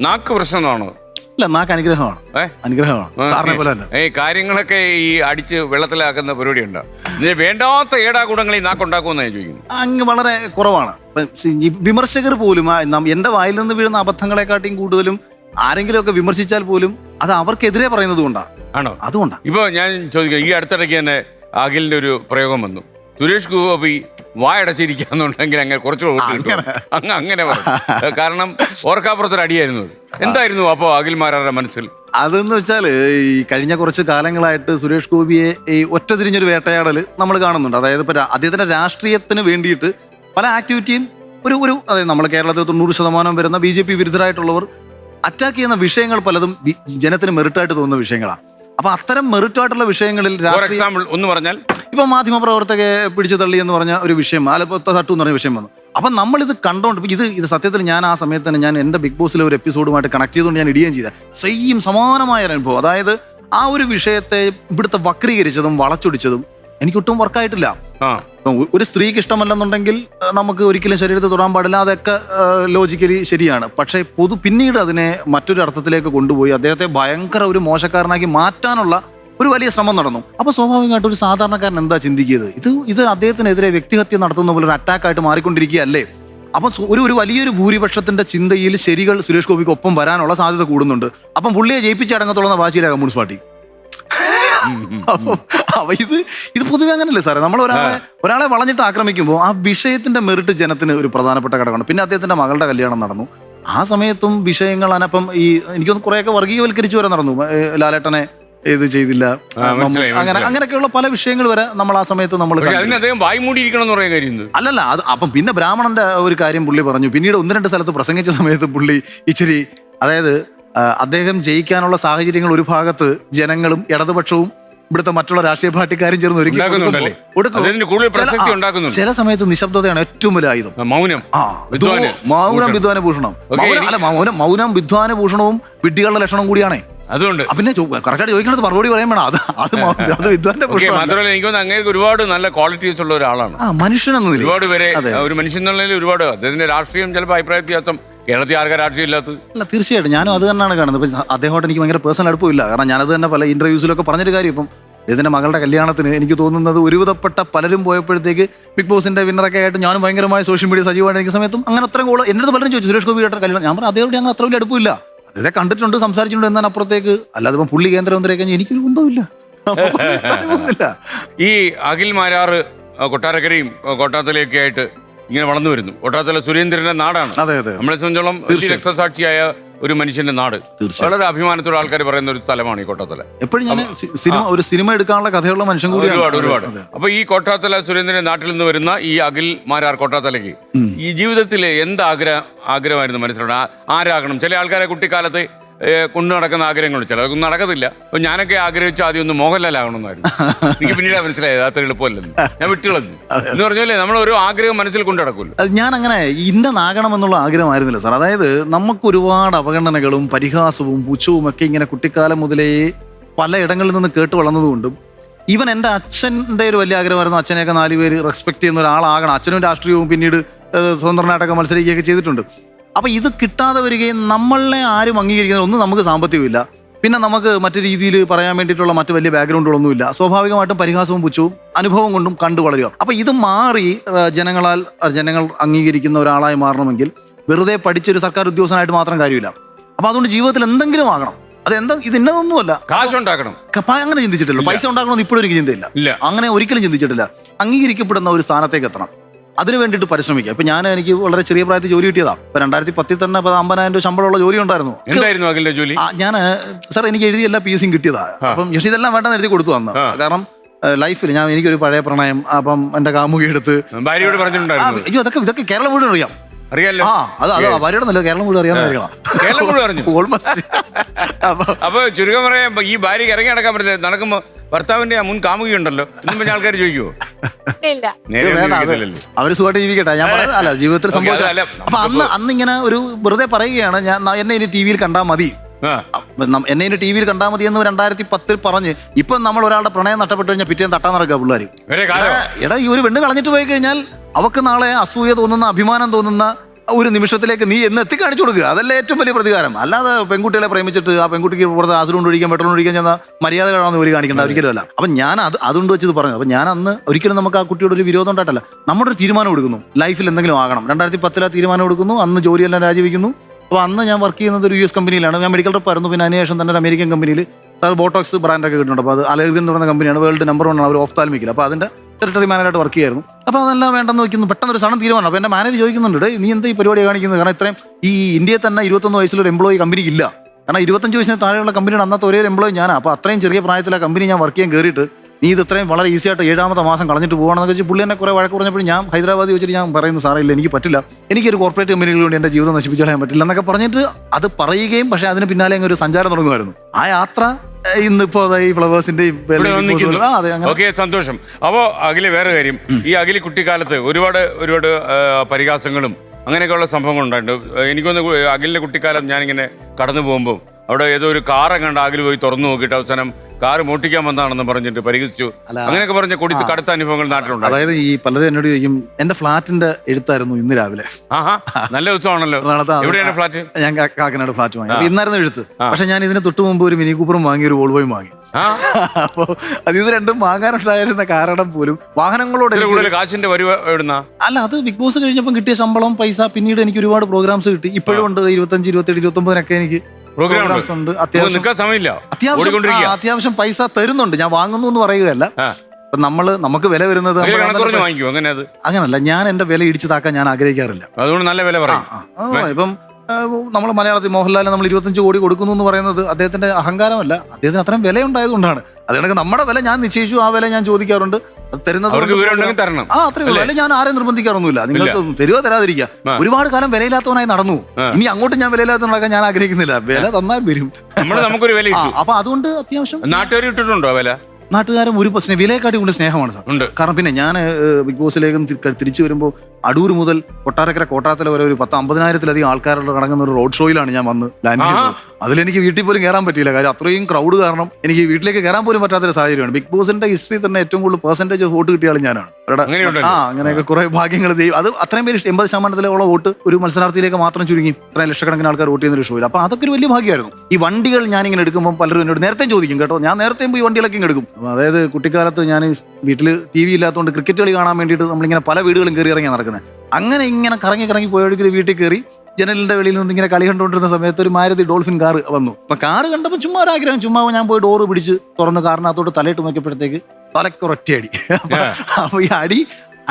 നാക്ക് പ്രശ്നമാണോ ഇല്ല നാക്ക് അനുഗ്രഹമാണ്. ഏ? അനുഗ്രഹമാണ്. സാറിനെ പോലെ തന്നെ. കാര്യങ്ങളൊക്കെ ഈ അടിച്ച് വെള്ളത്തിലാക്കുന്ന പരിപാടി ഉണ്ട് ഇതിന് വേണ്ടാത്ത ഏടാകൂടങ്ങൾ ഈ നാക്കുണ്ടാക്കുമെന്ന് ഞാൻ ചോദിക്കുന്നു അങ്ങ് വളരെ കുറവാണ്. ഇപ്പം സി- ഈ വിമർശകർ പോലും ആ നം- എന്റെ വായിൽ നിന്ന് വീഴുന്ന അബദ്ധങ്ങളെക്കാട്ടിയും കൂടുതലും ആരെങ്കിലും ഒക്കെ വിമർശിച്ചാൽ പോലും അത് അവർക്കെതിരെ പറയുന്നത് കൊണ്ടാണ്. ആണോ? അതുകൊണ്ടാണ്. ഇപ്പൊ ഞാൻ ചോദിക്കാം ഈ അടുത്തിടയ്ക്ക് തന്നെ അഖിലിന്റെ ഒരു പ്രയോഗം വന്നു. സുരേഷ് ഗോപി വായടച്ചിരിക്കാന്നുണ്ടെങ്കിൽ അങ്ങനെ കുറച്ച് വോട്ട് കിട്ടും. അങ്ങ് അങ്ങനെ പറഞ്ഞു കാരണം ഓർക്കാപ്പുറത്തൊരു അടിയായിരുന്നു എന്തായിരുന്നു അപ്പോ അഖിൽമാരുടെ മനസ്സിൽ? അതെന്ന് വെച്ചാൽ ഈ കഴിഞ്ഞ കുറച്ച് കാലങ്ങളായിട്ട് സുരേഷ് ഗോപിയെ ഈ ഒറ്റ തിരിഞ്ഞൊരു വേട്ടയാടൽ നമ്മൾ കാണുന്നുണ്ട്. അതായത് ഇപ്പൊ അദ്ദേഹത്തിന്റെ രാഷ്ട്രീയത്തിന് വേണ്ടിയിട്ട് പല ആക്ടിവിറ്റിയും ഒരു ഒരു അതായത് നമ്മൾ കേരളത്തിൽ തൊണ്ണൂറ് ശതമാനം വരുന്ന ബി ജെ പി വിരുദ്ധരായിട്ടുള്ളവർ അറ്റാക്ക് ചെയ്യുന്ന വിഷയങ്ങൾ പലതും ജനത്തിന് മെറിറ്റായിട്ട് തോന്നുന്ന വിഷയങ്ങളാണ് അപ്പൊ അത്തരം മെറിറ്റായിട്ടുള്ള വിഷയങ്ങളിൽ എക്സാമ്പിൾ ഒന്ന് പറഞ്ഞാൽ ഇപ്പൊ മാധ്യമപ്രവർത്തകരെ പിടിച്ചു തള്ളി എന്ന് പറഞ്ഞ ഒരു വിഷയം ആലപ്പുറത്തെ തട്ടു എന്ന് പറഞ്ഞ വിഷയം വന്നു. അപ്പം നമ്മളിത് കണ്ടോണ്ട് ഇത് ഇത് സത്യത്തിൽ ഞാൻ ആ സമയത്ത് തന്നെ ഞാൻ എന്റെ ബിഗ് ബോസിലെ ഒരു എപ്പിസോഡുമായിട്ട് കണക്ട് ചെയ്തുകൊണ്ട് ഞാൻ ഇടുകയും ചെയ്ത സെയിം സമാനമായ ഒരു അനുഭവം. അതായത് ആ ഒരു വിഷയത്തെ ഇവിടുത്തെ വക്രീകരിച്ചതും വളച്ചൊടിച്ചതും എനിക്കൊട്ടും വർക്കായിട്ടില്ല ഒരു സ്ത്രീക്ക് ഇഷ്ടമല്ലെന്നുണ്ടെങ്കിൽ നമുക്ക് ഒരിക്കലും ശരീരത്തിൽ തൊടാൻ പാടില്ല. അതൊക്കെ ലോജിക്കലി ശരിയാണ്. പക്ഷേ പൊതു പിന്നീട് അതിനെ മറ്റൊരു അർത്ഥത്തിലേക്ക് കൊണ്ടുപോയി അദ്ദേഹത്തെ ഭയങ്കര ഒരു മോശക്കാരനാക്കി മാറ്റാനുള്ള ഒരു വലിയ ശ്രമം നടന്നു. അപ്പൊ സ്വാഭാവികമായിട്ട് ഒരു സാധാരണക്കാരൻ എന്താ ചിന്തിക്കുന്നത് ഇത് ഇത് അദ്ദേഹത്തിനെതിരെ വ്യക്തിഹത്യ നടത്തുന്ന പോലെ ഒരു അറ്റാക്കായിട്ട് മാറിക്കൊണ്ടിരിക്കുകയല്ലേ? അപ്പം ഒരു ഒരു വലിയൊരു ഭൂരിപക്ഷത്തിന്റെ ചിന്തയിൽ ശരികൾ സുരേഷ് ഗോപിക്ക് ഒപ്പം വരാനുള്ള സാധ്യത കൂടുന്നുണ്ട്. അപ്പം പുള്ളിയെ ജയിപ്പിച്ചടങ്ങത്തുള്ള വാശിയിലെ കമ്മ്യൂണിസ്റ്റ് പാർട്ടി. അപ്പം അപ്പൊ ഇത് ഇത് പൊതുവെ അങ്ങനല്ലേ സാറേ? നമ്മൾ ഒരാളെ ഒരാളെ വളഞ്ഞിട്ട് ആക്രമിക്കുമ്പോൾ ആ വിഷയത്തിന്റെ മെറിറ്റ് ജനത്തിന് ഒരു പ്രധാനപ്പെട്ട ഘടകമാണ്. പിന്നെ അദ്ദേഹത്തിന്റെ മകളുടെ കല്യാണം നടന്നു. ആ സമയത്തും വിഷയങ്ങൾ അനപ്പം ഈ എനിക്കൊന്ന് കുറെയൊക്കെ വർഗീയവൽക്കരിച്ചു വരെ നടന്നു. ലാലേട്ടനെ ഇത് ചെയ്തില്ല മനസ്സിലായി, അങ്ങനെ മനസ്സിലായി. അങ്ങനെയൊക്കെയുള്ള പല വിഷയങ്ങൾ വരെ നമ്മൾ ആ സമയത്ത് നമ്മൾ പക്ഷെ അതിന് അദ്ദേഹം വായി മൂടിയിരിക്കണം എന്ന് പറയാൻ കാര്യം എന്ത്? അല്ലല്ല അത് അപ്പം പിന്നെ ബ്രാഹ്മണന്റെ ഒരു കാര്യം പുള്ളി പറഞ്ഞു പിന്നീട് ഒന്ന് രണ്ട് സ്ഥലത്ത് പ്രസംഗിച്ച സമയത്ത് പുള്ളി ഇച്ചിരി അതായത് ആ, അദ്ദേഹം ജയിക്കാനുള്ള സാഹചര്യങ്ങൾ ഒരു ഭാഗത്ത് ജനങ്ങളും ഇടതുപക്ഷവും ഇവിടുത്തെ മറ്റുള്ള രാഷ്ട്രീയ പാർട്ടിക്കാരും ചേർന്ന് ഒരുക്കി ഉണ്ടാക്കുന്നുണ്ടല്ലേ? കൊടുക്കുമ്പോൾ- കൊടുക്കും. അദ്ദേഹത്തിന് കൂടുതൽ ചില- പ്രസക്തി ആ, ഉണ്ടാക്കുന്നുണ്ട് ചില സമയത്ത് നിശബ്ദതയാണ് ഏറ്റവും വലിയ ആയുധം മൗനം ആ വിദ്വാന് മൗനം വിദ്വാന ഭൂഷണം ഓക്കേ, മൗനം- ഇനി- അല്ല മൗനം മൗനം വിദ്വാന ഭൂഷണവും വിഡ്ഢികളുടെ ലക്ഷണം കൂടിയാണേ അതുകൊണ്ട് പിന്നെ കറക്റ്റായിട്ട് ചോദിക്കണത് മറുപടി പറയാൻ വേണം. അത് അത് അത് വിദ്വാന്റെ മാത്രമല്ല എനിക്ക് അങ്ങനെ ഒരുപാട് നല്ല ക്വാളിറ്റീസ് ഉള്ള ഒരാളാണ്. മനുഷ്യൻ എന്ന ഒരുപാട് പേരെ. ഒരു മനുഷ്യൻ എന്നുള്ളതിൽ ഒരുപാട് അദ്ദേഹത്തിന്റെ രാഷ്ട്രീയം ചിലപ്പോൾ അഭിപ്രായ വ്യത്യാസം കേരളത്തിൽ ആർക്കാ രാഷ്ട്രീയം ഇല്ലാത്തത്? അല്ല തീർച്ചയായിട്ടും. ഞാനും അത് തന്നെയാണ് കാണുന്നത്. ഇപ്പം അദ്ദേഹമായിട്ട് എനിക്ക് ഭയങ്കര പേഴ്സണൽ അടുപ്പമില്ല കാരണം ഞാനത് തന്നെ പല ഇന്റർവ്യൂസിലൊക്കെ പറഞ്ഞൊരു കാര്യം ഇപ്പം ഇതിന്റെ മകളുടെ കല്യാണത്തിന് എനിക്ക് തോന്നുന്നത് ഒരുവിധപ്പെട്ട പലരും പോയപ്പോഴത്തേക്ക് ബിഗ് ബോസിന്റെ വിന്നറൊക്കെ ആയിട്ട് ഞാനും ഭയങ്കരമായ സോഷ്യൽ മീഡിയ സജീവമായിട്ട് നിൽക്കുന്ന സമയത്തും അങ്ങനെ അത്രയും കൂടുതൽ എന്നോട് പലരും ചോദിച്ചു സുരേഷ് ഗോപി കേട്ട കല്യാണം ഞാൻ പറഞ്ഞു അതേപോലെ അങ്ങനെ അത്ര വലിയ അടുപ്പില്ല അദ്ദേഹത്തെ കണ്ടിട്ടുണ്ട് സംസാരിച്ചിട്ടുണ്ട് എന്നാൽ അപ്പുറത്തേക്ക്. അല്ലാതെ ഇപ്പം പുള്ളി കേന്ദ്രമന്ത്രിയൊക്കെ കഴിഞ്ഞാൽ എനിക്കൊരു ബന്ധമില്ല. ഈ അഖിൽ മാരാറ് കൊട്ടാരക്കരയും കോട്ടാത്തലയൊക്കെ ആയിട്ട് ഇങ്ങനെ വളർന്നു വരുന്നു. കോട്ടാത്തല സുരേന്ദ്രന്റെ നാടാണ്. അതെ അതെ. നമ്മളെ സംബന്ധിച്ചോളം രക്തസാക്ഷിയായ ഒരു മനുഷ്യന്റെ നാട്. വളരെ അഭിമാനത്തോടെ ആൾക്കാർ പറയുന്ന ഒരു സ്ഥലമാണ് ഈ കോട്ടത്തല. എപ്പോഴും ഞാൻ സിനിമ ഒരു സിനിമ എടുക്കാനുള്ള കഥയുള്ള മനുഷ്യൻ കൂടിയാണ്. ഒരുപാട് ഒരുപാട്. അപ്പൊ ഈ കോട്ടാത്തല സുരേന്ദ്രൻ നാട്ടിൽ നിന്ന് വരുന്ന ഈ അഖിൽ മാരാർ കോട്ടാത്തലയ്ക്ക് ഈ ജീവിതത്തിലെ എന്ത് ആഗ്രഹം ആഗ്രഹമായിരുന്നു മനസ്സിലുണ്ട്? ആരാകണം? ചില ആൾക്കാരെ കുട്ടിക്കാലത്ത് കൊണ്ടു നടക്കുന്ന ആഗ്രഹങ്ങളുണ്ട്. അതൊന്നും നടക്കത്തില്ല. അപ്പൊ ഞാനൊക്കെ ആഗ്രഹിച്ച ആദ്യം ഒന്ന് മോഹൻലാൽ ആകണമെന്നായിരുന്നു എനിക്ക് പിന്നീട് മനസ്സിലായത് അത്ര എളുപ്പമല്ലെന്ന്. ഞാൻ വിട്ടുകളഞ്ഞു. എന്ന് പറഞ്ഞാലേ നമ്മൾ ഓരോ ആഗ്രഹം മനസ്സിൽ കൊണ്ടു നടക്കുമല്ലോ. ഞാൻ അങ്ങനെ ഇന്നാകണം എന്നുള്ള ആഗ്രഹമായിരുന്നില്ല സാർ. അതായത് നമുക്ക് ഒരുപാട് അവഗണനകളും പരിഹാസവും പുച്ഛവും ഒക്കെ ഇങ്ങനെ കുട്ടിക്കാലം മുതലേ പലയിടങ്ങളിൽ നിന്ന് കേട്ട് വളർന്നതുകൊണ്ടും ഈവൻ എന്റെ അച്ഛന്റെ ഒരു വലിയ ആഗ്രഹമായിരുന്നു അച്ഛനെയൊക്കെ നാല് പേര് റെസ്പെക്ട് ചെയ്യുന്ന ഒരാളാകണം. അച്ഛനും രാഷ്ട്രീയവും പിന്നീട് സ്വതന്ത്രനായിട്ടൊക്കെ മത്സരിക്കുകയൊക്കെ ചെയ്തിട്ടുണ്ട്. അപ്പൊ ഇത് കിട്ടാതെ വരികയും നമ്മളെ ആരും അംഗീകരിക്കുന്ന ഒന്നും നമുക്ക് സാമ്പത്തികമില്ല. പിന്നെ നമുക്ക് മറ്റു രീതിയിൽ പറയാൻ വേണ്ടിയിട്ടുള്ള മറ്റു വലിയ ബാക്ക്ഗ്രൗണ്ടുകളൊന്നുമില്ല. സ്വാഭാവികമായിട്ടും പരിഹാസവും പുച്ഛവും അനുഭവം കൊണ്ടും കണ്ടു വളരുക. അപ്പോൾ ഇത് മാറി ജനങ്ങളാൽ ജനങ്ങൾ അംഗീകരിക്കുന്ന ഒരാളായി മാറണമെങ്കിൽ വെറുതെ പഠിച്ചൊരു സർക്കാർ ഉദ്യോഗസ്ഥനായിട്ട് മാത്രം കാര്യമില്ല. അപ്പോൾ അതുകൊണ്ട് ജീവിതത്തിൽ എന്തെങ്കിലും ആകണം. അത് എന്താ ഇത് ഇന്നതൊന്നുമല്ല. കാശുണ്ടാക്കണം. അങ്ങനെ ചിന്തിച്ചിട്ടില്ല. പൈസ ഉണ്ടാക്കണമെന്ന് ഇപ്പോഴും എനിക്ക് ചിന്തയില്ല. ഇല്ല. അങ്ങനെ ഒരിക്കലും ചിന്തിച്ചിട്ടില്ല. അംഗീകരിക്കപ്പെടുന്ന ഒരു സ്ഥാനത്തേക്ക് എത്തണം. അതിനു വേണ്ടിയിട്ട് പരിശ്രമിക്കുക. ഇപ്പൊ ഞാൻ എനിക്ക് വളരെ ചെറിയ പ്രായത്തിൽ ജോലി കിട്ടിയതാ. ഇപ്പൊ രണ്ടായിരത്തി പത്തിൽ തന്നെ ഇപ്പൊ അമ്പതിനായിരം രൂപ ശമ്പളമുള്ള ജോലി ഉണ്ടായിരുന്നു എന്തായിരുന്നു അഖിലിന്റെ ജോലി? ഞാൻ സാർ എനിക്ക് എഴുതിയ എല്ലാ പി എസും കിട്ടിയതാ അപ്പം പക്ഷെ ഇതെല്ലാം വേണ്ടെന്ന് എഴുതി കൊടുത്തു വന്നു കാരണം ലൈഫിൽ ഞാൻ എനിക്കൊരു പഴയ പ്രണയം അപ്പം എന്റെ കാമുകി എടുത്ത്. ഭാര്യയോട് പറഞ്ഞിട്ടുണ്ടായിരുന്നു. അയ്യോ അതൊക്കെ ഇതൊക്കെ കേരളം മുഴുവൻ അറിയാം. അറിയാലോ? ആ അത് അത് അവരുടെ നല്ല കേരളം മുഴുവൻ അറിയാവുന്ന കാര്യങ്ങളാണ് കേരളം മുഴുവൻ അറിഞ്ഞു. ഓൾമോസ്റ്റ് അപ്പൊ ചുരുക്കം പറയാൻ ഈ ഭാര്യ ഇറങ്ങി നടക്കാൻ പറ്റില്ല. നടക്കുമ്പോ ഭർത്താവിന്റെ ആ മുൻ കാമുകയുണ്ടല്ലോ. ആൾക്കാർ ചോദിക്കുവോ? ഇല്ല നേരെ ഇത് വേണ്ട, അത് ജീവിക്കത്തില്ലല്ലോ. അവർ സുഖമായിട്ട് ജീവിക്കട്ടെ. ഞാൻ അല്ല ജീവിതത്തിൽ ഓക്കേ, സംഭവിച്ച അതല്ല, അപ്പൊ അന്ന് അന്ന് ഇങ്ങനെ ഒരു വെറുതെ പറയുകയാണ് ഞാൻ ന- എന്നെ ഇനി ടി വിയിൽ കണ്ടാൽ മതി. ആ, അപ്പൊ നം- എന്നെ ഇനി ടി വിയിൽ കണ്ടാൽ മതി എന്ന് രണ്ടായിരത്തി പത്തിൽ പറഞ്ഞ് ഇപ്പൊ നമ്മൾ ഒരാളുടെ പ്രണയം നഷ്ടപ്പെട്ടു കഴിഞ്ഞാൽ പിറ്റേന്ന് തട്ടാൻ നടക്കുക പിള്ളേർ ഒരേ കാലം. എടാ ഈ ഒരു പെണ്ണ് കളഞ്ഞിട്ട് പോയി കഴിഞ്ഞാൽ അവക്ക് നാളെ അസൂയ തോന്നുന്ന അഭിമാനം തോന്നുന്ന ഒരു നിമിഷത്തിലേക്ക് നീ എന്ന് എത്തി കാണിച്ചു കൊടുക്കുക. അതല്ലേ ഏറ്റവും വലിയ പ്രതികാരം. അല്ലാതെ പെൺകുട്ടികളെ പ്രേമിച്ചിട്ട് ആ പെൺകുട്ടിക്ക് പുറത്ത് ആസിഡ് ഒഴിക്കാൻ പെട്രോൾ ഒഴിക്കാൻ ചെന്ന മര്യാദകളാണെന്ന് ഒരു കാണിക്കേണ്ട ഒരിക്കലും അല്ല അപ്പം ഞാൻ അത് അതുകൊണ്ട് വെച്ചത് പറഞ്ഞത്. അപ്പം ഞാൻ അന്ന് ഒരിക്കലും നമുക്ക് ആ കുട്ടിയോട് ഒരു വിരോധം ഉണ്ടായിട്ടല്ല. നമ്മുടെ ഒരു തീരുമാനം എടുക്കുന്നു. ലൈഫിൽ എന്തെങ്കിലും ആകണം. രണ്ടായിരത്തി പത്തിലെ തീരുമാനം എടുക്കുന്നു. അന്ന് ജോലിയെല്ലാം രാജിവെക്കുന്നു. അപ്പോൾ അന്ന് ഞാൻ വർക്ക് ചെയ്യുന്നത് ഒരു യു എസ് കമ്പനിയിലാണ് ഞാൻ മെഡിക്കൽ റെപ്പ് ആയിരുന്നു. പിന്നെ അതിനുശേഷം തന്നെ ഒരു അമേരിക്കൻ കമ്പനിയിൽ സാർ ബോട്ടോക്സ് ബ്രാൻഡൊക്കെ കിട്ടുന്നുണ്ട് അപ്പോൾ അത് അലർഗൻ എന്ന് പറയുന്ന കമ്പനിയാണ് വേൾഡ് നമ്പർ വൺ ആണ്. അവർ ഓഫ് താൽമിക്കിൽ അപ്പോൾ അതിന്റെ ടെറിട്ടറി മാനേജറായിട്ട് വർക്ക് ചെയ്യായിരുന്നു. അപ്പോൾ അതെല്ലാം വേണ്ടെന്ന് വെക്കുന്നു. പെട്ടെന്ന് ഒരു സഡൻ തീരുമാനം. അപ്പോൾ എന്റെ മാനേജ് ചോദിക്കുന്നുണ്ട് "ഡേയ്, നീ എന്താ ഈ പരിപാടി കാണിക്കുന്നത്? കാരണം ഇത്രയും ഈ ഇന്ത്യയിൽ തന്നെ ഇരുപത്തൊന്ന് വയസ്സിലൊരു എംപ്ലോയി കമ്പനി ഇല്ല. കാരണം ഇരുപത്തഞ്ച് വയസ്സിന് താഴെയുള്ള കമ്പനിയുടെ അന്നത്തെ ഒരേ ഒരു എംപ്ലോയി ഞാനാണ് അപ്പോൾ അത്രയും ചെറിയ പ്രായത്തിൽ ആ കമ്പനി ഞാൻ വർക്ക് ചെയ്യാൻ കയറിയിട്ട് നീ ഇത് ഇത്രയും വളരെ ഈസി ആയിട്ട് ഏഴാമത്തെ മാസം കളഞ്ഞിട്ട് പോകണമെന്ന് വെച്ച് പുള്ളി എന്നെ കുറേ വഴക്ക് പറഞ്ഞപ്പോൾ ഞാൻ ഹൈദരാബാദ് വെച്ചിട്ട് ഞാൻ പറയുന്നു സാറേ ഇല്ല എനിക്ക് പറ്റില്ല. എനിക്കൊരു കോർപ്പറേറ്റ് കമ്പനികൾ വേണ്ടി എന്റെ ജീവിതം നശിപ്പിച്ചു കളയാൻ പറ്റില്ല എന്നൊക്കെ പറഞ്ഞിട്ട് അത് പറയുകയും പക്ഷേ അതിന് പിന്നാലെ ഒരു സഞ്ചാരം തുടങ്ങുമായിരുന്നു. ആ യാത്ര ഇന്നിപ്പോ ഈ ഫ്ലവേഴ്സിന്റെയും ഓക്കെ സന്തോഷം. അപ്പോ അഖിൽ വേറെ കാര്യം. ഈ അഖിൽ കുട്ടിക്കാലത്ത് ഒരുപാട് ഒരുപാട് പരിഹാസങ്ങളും അങ്ങനെയൊക്കെയുള്ള സംഭവങ്ങൾ ഉണ്ടായിട്ടുണ്ട് എനിക്കൊന്ന് അഖിലിന്റെ കുട്ടിക്കാലം ഞാനിങ്ങനെ കടന്നു പോകുമ്പോൾ അവിടെ ഏതോ ഒരു കാർ കണ്ട് ആകിൽ പോയി തുറന്നു നോക്കിയിട്ട് അവസാനം കാർ മോട്ടിക്കാൻ വന്നതാണെന്ന് പറഞ്ഞിട്ട് പരിഹസിച്ചു. അങ്ങനെയൊക്കെ പറഞ്ഞ കൊടുത്ത് കടുത്ത അനുഭവങ്ങൾ നാട്ടിലുണ്ട്. അതായത് ഈ പലരും എന്നോട് ചോദിക്കും എന്റെ ഫ്ലാറ്റിന്റെ എഴുത്തായിരുന്നു ഇന്ന് രാവിലെ. നല്ല ദിവസമാണല്ലോ. എവിടെയാണ് ഫ്ലാറ്റ്? ഞാൻ കാക്കനാട് ഫ്ലാറ്റ് വാങ്ങി. ഇന്നായിരുന്നു എഴുത്ത്. പക്ഷെ ഞാൻ ഇതിന് തൊട്ട് മുമ്പ് ഒരു മിനി കൂപ്പറും വാങ്ങി ഒരു വോൾവോയും വാങ്ങി. അപ്പോ അത് ഇത് രണ്ടും വാങ്ങാനുണ്ടായിരുന്ന കാരണം പോലും വാഹനങ്ങളോട് കാശിന്റെ അല്ല അത് ബിഗ് ബോസ് കഴിഞ്ഞപ്പോൾ കിട്ടിയ ശമ്പളം പൈസ പിന്നീട് എനിക്ക് ഒരുപാട് പ്രോഗ്രാംസ് കിട്ടി. ഇപ്പോഴും ഉണ്ട് ഇരുപത്തഞ്ച് ഇരുപത്തേഴ് ഇരുപത്തൊമ്പതിനൊക്കെ എനിക്ക് പ്രോഗ്രാംസ് ഉണ്ട്. അത്യാവശ്യം സമയമില്ല. അത്യാവശ്യം അത്യാവശ്യം പൈസ തരുന്നുണ്ട്. ഞാൻ വാങ്ങുന്നു എന്ന് പറയുകയല്ല. അപ്പൊ നമ്മൾ നമുക്ക് വില വരുന്നത് അങ്ങനല്ല. ഞാൻ എന്റെ വില ഇടിച്ചു താക്കാൻ ഞാൻ ആഗ്രഹിക്കാറില്ല. അതുകൊണ്ട് നല്ല വില പറയും. ഇപ്പം നമ്മൾ മലയാളത്തിൽ മോഹൻലാലിന് നമ്മൾ ഇരുപത്തഞ്ച് കോടി കൊടുക്കുന്നു എന്ന് പറയുന്നത് അദ്ദേഹത്തിന്റെ അഹങ്കാരമല്ല. അദ്ദേഹത്തിന് അത്രയും വില ഉണ്ടായതുകൊണ്ടാണ് അതുകൊണ്ട് നമ്മുടെ വില ഞാൻ നിശ്ചയിച്ചു ആ വില ഞാൻ ചോദിക്കാറുണ്ട്. തരുന്നത് അവർക്ക് കൊണ്ട് വിവരം ഉണ്ടെങ്കിൽ തരണം. ആ അത്രേ ഉള്ളൂ. അല്ലെ? ഞാൻ ആരെയും നിർബന്ധിക്കാറൊന്നുമില്ല. നിങ്ങൾക്ക് തരുവോ തരാതിരിക്കുക ആ. ഒരുപാട് കാലം വിലയില്ലാത്തവനായി നടന്നു. ഇനി അങ്ങോട്ട് ഞാൻ വിലയില്ലാത്തവനാക്കാൻ ഞാൻ ആഗ്രഹിക്കുന്നില്ല. വില തന്നാൽ വരും. നമ്മൾ നമുക്കൊരു വില അപ്പൊ അതുകൊണ്ട് അത്യാവശ്യം നാട്ടുകാർ ഇട്ടിട്ടുണ്ടോ വില? നാട്ടുകാരും ഒരു പ്രശ്നം വിലയെക്കാട്ടി കൊണ്ട് സ്നേഹമാണ് സാർ. ഉണ്ട്. കാരണം പിന്നെ ഞാൻ ബിഗ് ബോസിലേക്കും തിരിച്ചു വരുമ്പോൾ അടൂർ മുതൽ കൊട്ടാരക്കര കോട്ടാത്തല വരെ ഒരു പത്ത് അമ്പതിനായിരത്തിലധികം ആൾക്കാരുടെ അടങ്ങുന്ന ഒരു റോഡ് ഷോയിലാണ് ഞാൻ വന്ന് ലാൻഡ്. ചെയ്തത്. അതിലെനിക്ക് വീട്ടിൽ പോലും കയറാൻ പറ്റിയില്ല. കാര്യം അത്രയും ക്രൗഡ് കാരണം എനിക്ക് വീട്ടിലേക്ക് കയറാൻ പോലും പറ്റാത്തൊരു സാഹചര്യമാണ്. ബിഗ് ബോസിന്റെ ഹിസ്റ്ററി തന്നെ ഏറ്റവും കൂടുതൽ പെർസെന്റേജ് വോട്ട് കിട്ടിയ ആൾ ഞാനാണ്. ആ അങ്ങനെയൊക്കെ കുറെ ഭാഗ്യങ്ങൾ ചെയ്യും അത് അത്രയും പേര് എൺപത് ശതമാനത്തിലുള്ള വോട്ട് ഒരു മത്സരാർത്ഥിയിലേക്ക് മാത്രം ചുരുങ്ങി ഇത്രയും ലക്ഷക്കണക്കിന് ആൾക്കാർ വോട്ട് ചെയ്യുന്ന ഒരു ഷോയിൽ അപ്പൊ അതൊക്കെ ഒരു വലിയ ഭാഗ്യമായിരുന്നു. ഈ വണ്ടികൾ ഞാൻ ഇങ്ങനെ എടുക്കുമ്പോൾ പലരും എന്നോട് നേരത്തെ ചോദിക്കും കേട്ടോ. ഞാൻ നേരത്തെ ഈ വണ്ടികളൊക്കെ എടുക്കും. അതായത് കുട്ടിക്കാലത്ത് ഞാൻ വീട്ടിൽ ടി വി ഇല്ലാത്തതുകൊണ്ട് ക്രിക്കറ്റ് കളി കാണാൻ വേണ്ടിയിട്ട് നമ്മളിങ്ങനെ പല വീടുകളും കയറി ഇറങ്ങിയാണ് നടക്കുന്നത്. അങ്ങനെ ഇങ്ങനെ കറങ്ങി കറങ്ങി പോയവഴിക്ക് വീട്ടിൽ കയറി ജനലിന്റെ വെളിയിൽ നിന്ന് ഇങ്ങനെ കളി കണ്ടുകൊണ്ടിരുന്ന സമയത്ത് ഒരു മാരുതി ഡോൾഫിൻ കാർ വന്നു. അപ്പൊ കാർ കണ്ടപ്പോൾ ചുമ്മാ ഒരു ആഗ്രഹം ചുമ്മാ ഞാൻ പോയി ഡോറ് പിടിച്ച് തുറന്ന് കാറിനകത്തോട്ട് തലയിട്ട് നോക്കിയപ്പോഴത്തേക്ക് തലക്കൊരൊറ്റ അടി. അപ്പൊ ഈ അടി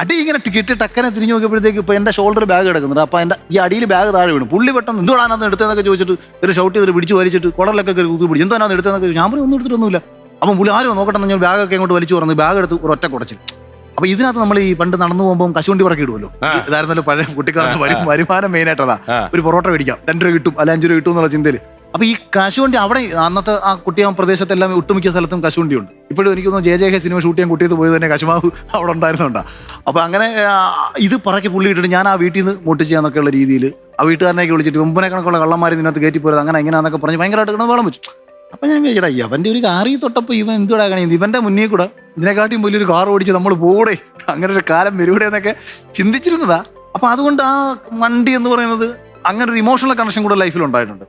അടി ഇങ്ങനെ കിട്ടി ടക്കനെ തിരിഞ്ഞു നോക്കിയപ്പോഴത്തേക്ക് ഇപ്പൊ എന്റെ ഷോൾഡർ ബാഗ് കിടക്കുന്നുണ്ട്. അപ്പൊ എന്റെ ഈ അടിയിൽ ബാഗ് താഴെ വീണു. പുള്ളി പെട്ടെന്ന് എന്തുകൊണ്ടാണെന്ന് എടുത്തതെന്നൊക്കെ ചോദിച്ചിട്ട് ഒരു ഷൗട്ട് ചെയ്തിട്ട് പിടിച്ച് വലിച്ചിട്ട് കുടലൊക്കെ കുത്തി പിടിച്ച്. എന്താണ് എടുത്തതെന്നൊക്കെ ഞാൻ പറഞ്ഞു ഒന്നും എടുത്തിട്ടൊന്നുമില്ല. അപ്പം പുള്ളി ആരും നോക്കട്ടെ ഞാൻ ബാഗൊക്കെ ഇങ്ങോട്ട് വലിച്ചു പറഞ്ഞു ബാഗ് എടുത്ത് ഒറ്റ കുടച്ചിൽ. അപ്പൊ ഇതിനകത്ത് നമ്മൾ ഈ പണ്ട് നടന്നു പോകുമ്പോൾ കശുവണ്ടി പറക്കി ഇടുമല്ലോ ഇതായിരുന്നല്ലോ പഴയ കുട്ടിക്കാലത്ത് വരും വരുമാനം മെയിൻ ആയിട്ടതാ. ഒരു പൊറോട്ട മേടിക്കാം. രണ്ട് രൂപ കിട്ടും. അല്ല അഞ്ച് രൂപ കിട്ടും എന്നുള്ള ചിന്തയിൽ അപ്പൊ ഈ കശുവണ്ടി അവിടെ അന്നത്തെ ആ കുട്ടിയാൻ പ്രദേശത്തെല്ലാം ഒട്ടുമിക്ക സ്ഥലത്തും കശുവണ്ടി ഉണ്ട്. ഇപ്പോഴും എനിക്ക് തോന്നുന്നു ജെ ജെ ഹെ സിനിമ ഷൂട്ട് ചെയ്യാൻ കുട്ടിയത് പോയത് തന്നെ കശുമാവ് അവിടെ ഉണ്ടായിരുന്നുണ്ടാ. അപ്പൊ അങ്ങനെ ഇത് പറക്കി പുള്ളി ഇട്ടിട്ട് ഞാൻ ആ വീട്ടിൽ നിന്ന് ഉള്ള രീതിയിൽ ആ വീട്ടുകാരനെയൊക്കെ വിളിച്ചിട്ട് മുമ്പിനെ കണക്കുള്ള കള്ളന്മാർ ഇതിനകത്ത് കയറ്റി പോയത് അങ്ങനെ എങ്ങനെയാന്നൊക്കെ പറഞ്ഞ് ഭയങ്കരമായിട്ട് കിടന്ന് വെള്ളം വെച്ചു. അപ്പൊ ഞാൻ വിചാരിച്ചാ അവന്റെ ഒരു കാറി തൊട്ടപ്പോ ഇവൻ എന്തുടാ കാണിയത് ഇവന്റെ മുന്നേ കൂടെ ഇതിനെക്കാട്ടിയും വലിയൊരു കാർ ഓടിച്ച് നമ്മൾ പോടെ അങ്ങനെ ഒരു കാലം വരൂടെ എന്നൊക്കെ ചിന്തിച്ചിരുന്നതാ. അപ്പൊ അതുകൊണ്ട് ആ വണ്ടി എന്ന് പറയുന്നത് അങ്ങനെ ഒരു ഇമോഷണൽ കണക്ഷൻ കൂടെ ലൈഫിൽ ഉണ്ടായിട്ടുണ്ട്.